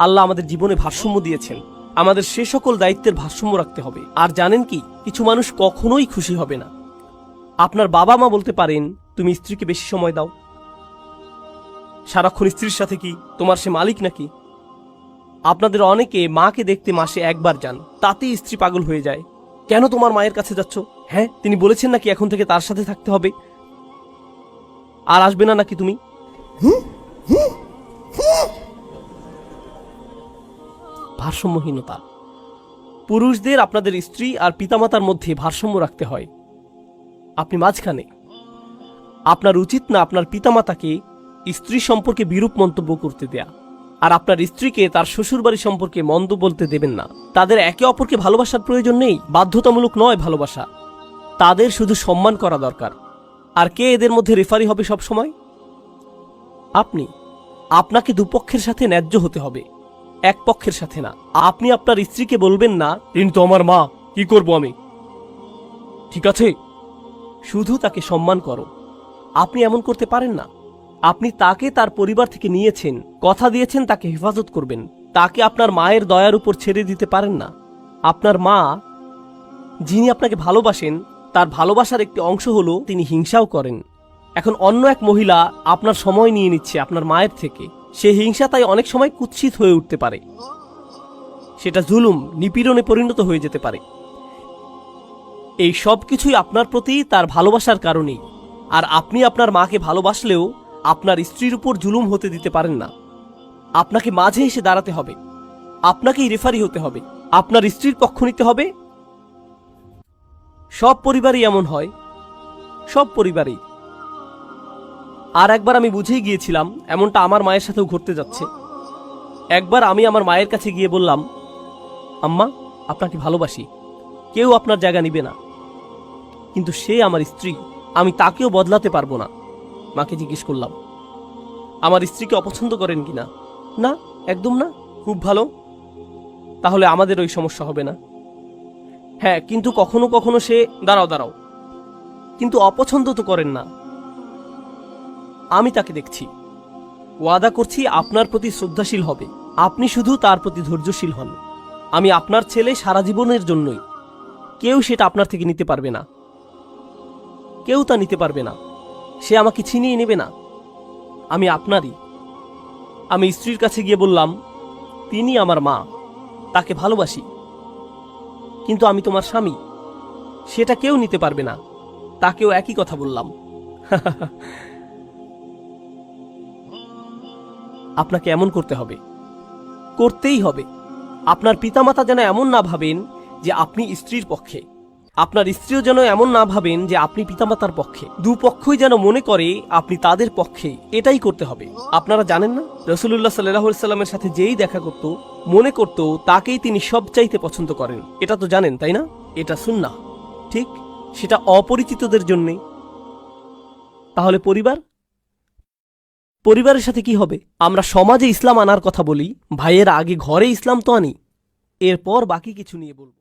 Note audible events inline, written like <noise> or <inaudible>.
আল্লাহ আমাদের জীবনে ভারসাম্য দিয়েছেন। আমাদের সে সকল দায়িত্বের ভারসাম্য রাখতে হবে। আর জানেন কি, কিছু মানুষ কখনোই খুশি হবে না। আপনার বাবা মা বলতে পারেন, তুমি স্ত্রীকে বেশি সময় দাও। সারাক্ষণ স্ত্রীর সাথে কি, তোমার সে মালিক নাকি? আপনাদের অনেকে মাকে দেখতে মাসে একবার যান, তাতেই স্ত্রী পাগল হয়ে যায়। কেন তোমার মায়ের কাছে যাচ্ছ? হ্যাঁ তিনি বলেছেন নাকি এখন থেকে তার সাথে থাকতে হবে? আর আসবে না নাকি তুমি? ভারসাম্যহীনতা। পুরুষদের আপনাদের স্ত্রী আর পিতামাতার মধ্যে ভারসাম্য রাখতে হয়। আপনি মাঝখানে। আপনার উচিত না আপনার পিতামাতাকে স্ত্রী সম্পর্কে বিরূপ মন্তব্য করতে দেয়া। আর আপনার স্ত্রীকে তার শ্বশুরবাড়ি সম্পর্কে মন্দ বলতে দেবেন না। তাদের একে অপরকে ভালোবাসার প্রয়োজন নেই, বাধ্যতামূলক নয় ভালোবাসা। তাদের শুধু সম্মান করা দরকার। আর কে এদের মধ্যে রেফারি হবে সব সময় আপনি। আপনাকে দুপক্ষের সাথে ন্যায্য হতে হবে। এক পক্ষের সাথে না। আপনি আপনার স্ত্রীকে বলবেন না কিন্তু আমার মা, কি করব আমি? ঠিক আছে? শুধু তাকে সম্মান করো। আপনি এমন করতে পারেন না। আপনি তাকে তার পরিবার থেকে নিয়েছেন, কথা দিয়েছেন, তাকে হেফাজত করবেন। তাকে আপনার মায়ের দয়ার উপর ছেড়ে দিতে পারেন না। আপনার মা, যিনি আপনাকে ভালোবাসেন, তার ভালোবাসার একটি অংশ হলো তিনি হিংসাও করেন। এখন অন্য এক মহিলা আপনার সময় নিয়ে নিচ্ছে আপনার মায়ের থেকে। সে হিংসা তাই অনেক সময় কুৎসিত হয়ে উঠতে পারে। সেটা জুলুম, নিপীড়নে পরিণত হয়ে যেতে পারে। এই সব কিছুই আপনার প্রতি তার ভালোবাসার কারণেই। আর আপনি আপনার মাকে ভালোবাসলেও আপনার স্ত্রীর উপর জুলুম হতে দিতে পারেন না। আপনাকে মাঝে এসে দাঁড়াতে হবে। আপনাকেই রেফারি হতে হবে। আপনার স্ত্রীর পক্ষ নিতে হবে। সব পরিবারই এমন হয়। সব পরিবারেই আর একবার আমি বুঝেই গিয়েছিলাম এমনটা আমার মায়ের সাথেও ঘটতে যাচ্ছে। একবার আমি আমার মায়ের কাছে গিয়ে বললাম, আম্মা, আপনাকে ভালোবাসি, কেউ আপনার জায়গা নিবে না। কিন্তু সে আমার স্ত্রী, আমি তাকেও বদলাতে পারব না। মাকে জিজ্ঞেস করলাম, আমার স্ত্রীকে অপছন্দ করেন কিনা না, একদম না, খুব ভালো। তাহলে আমাদের ওই সমস্যা হবে না। হ্যাঁ কিন্তু কখনো কখনো সে, দাঁড়াও দাঁড়াও। কিন্তু অপছন্দ তো করেন না। আমি তাকে দেখছি। ওয়াদা করছি আপনার প্রতি শ্রদ্ধাশীল হবে। আপনি শুধু তার প্রতি ধৈর্যশীল হন। আমি আপনার ছেলে সারা জীবনের জন্যই। কেউ সেটা আপনার থেকে নিতে পারবে না। কেউ তা নিতে পারবে না। সে আমাকে ছিনিয়ে নেবে না। আমি আপনারই। আমি স্ত্রীর কাছে গিয়ে বললাম, তিনি আমার মা। তাকে ভালোবাসি। কিন্তু আমি তোমার স্বামী। সেটা কেউ নিতে পারবে না। তাকেও একই কথা বললাম। <laughs> আপনাকে এমন করতে হবে। করতেই হবে। আপনার পিতামাতা যেন এমন না ভাবেন যে আপনি স্ত্রীর পক্ষে। আপনার স্ত্রীও যেন এমন না ভাবেন যে আপনি পিতামাতার পক্ষে। দুপক্ষই যেন মনে করে আপনি তাদের পক্ষে। এটাই করতে হবে। আপনারা জানেন না? রসুল্লাহ সাল্লাহ সাল্লামের সাথে যেই দেখা করত, মনে করত তাকেই তিনি সবচাইতে পছন্দ করেন। এটা তো জানেন, তাই না? এটা সুন্না ঠিক? সেটা অপরিচিতদের জন্যে। তাহলে পরিবার? পরিবারের সাথে কি হবে? আমরা সমাজে ইসলাম আনার কথা বলি, ভাইয়ের আগে ঘরে ইসলাম তো আনি। এরপর বাকি কিছু নিয়ে বলব।